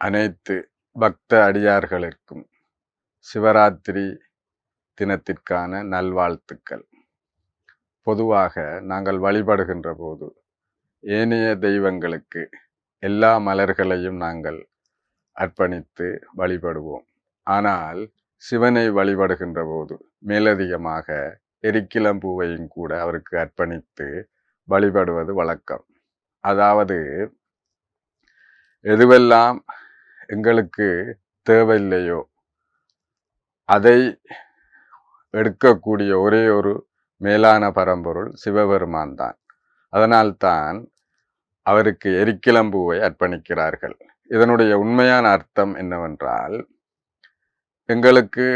அனைத்து பக்த அடியார்களுக்கும் சிவராத்திரி தினத்திற்கான நல்வாழ்த்துக்கள். பொதுவாக நாங்கள் வழிபடுகின்ற போது ஏனைய தெய்வங்களுக்கு எல்லா மலர்களையும் நாங்கள் அர்ப்பணித்து வழிபடுவோம். ஆனால் சிவனை வழிபடுகின்ற போது மேலதிகமாக எரிக்கிளம்பூவையும் கூட அவருக்கு அர்ப்பணித்து வழிபடுவது வழக்கம். அதாவது எதுவெல்லாம் எங்களுக்கு தேவையில்லையோ? அதை எடுக்கக்கூடிய ஒரே ஒரு மேலான பரம்பொருள் சிவபெருமான் தான். அதனால்தான் அவருக்கு எரிக்கிளம்பூவை அர்ப்பணிக்கிறார்கள். இதனுடைய உண்மையான அர்த்தம் என்னவென்றால் எங்களுக்கு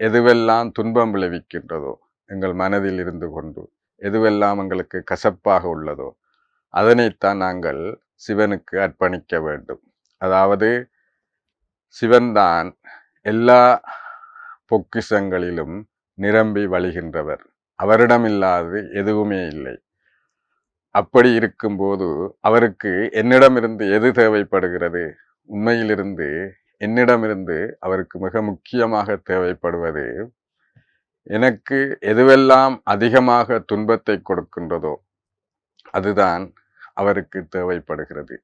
எதுவெல்லாம் துன்பம் விளைவிக்கின்றதோ எங்கள் மனதில் இருந்து கொண்டு எதுவெல்லாம் எங்களுக்கு கசப்பாக உள்ளதோ அதனைத்தான் நாங்கள் சிவனுக்கு அர்ப்பணிக்க வேண்டும். அதாவது சிவன்தான் எல்லா பொக்கிஷங்களிலும் நிரம்பி வழிகின்றவர். அவரிடமில்லாது எதுவுமே இல்லை. அப்படி இருக்கும்போது அவருக்கு என்னிடமிருந்து எது தேவைப்படுகிறது? உண்மையிலிருந்து என்னிடமிருந்து அவருக்கு மிக முக்கியமாக தேவைப்படுவது எனக்கு எதுவெல்லாம் அதிகமாக துன்பத்தை கொடுக்கின்றதோ அதுதான் அவருக்கு தேவைப்படுகிறது.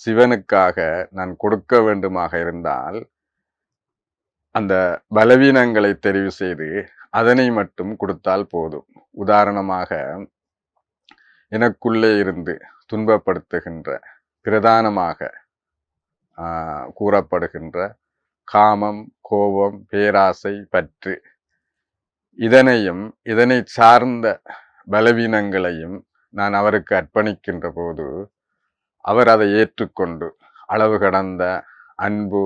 சிவனுக்காக நான் கொடுக்க வேண்டுமாக இருந்தால் அந்த பலவீனங்களை தெரிவு செய்து அதனை மட்டும் கொடுத்தால் போதும். உதாரணமாக எனக்குள்ளே இருந்து துன்பப்படுத்துகின்ற பிரதானமாக கூறப்படுகின்ற காமம் கோபம் பேராசை பற்று இதனையும் இதனை சார்ந்த பலவீனங்களையும் நான் அவருக்கு அர்ப்பணிக்கின்ற போது அவர் அதை ஏற்றுக்கொண்டு அளவு கடந்த அன்பு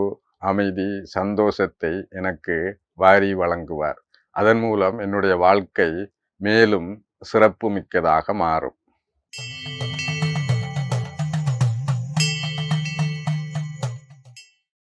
அமைதி சந்தோஷத்தை எனக்கு வாரி வழங்குவார். அதன் மூலம் என்னுடைய வாழ்க்கை மேலும் சிறப்பு மிக்கதாக மாறும்.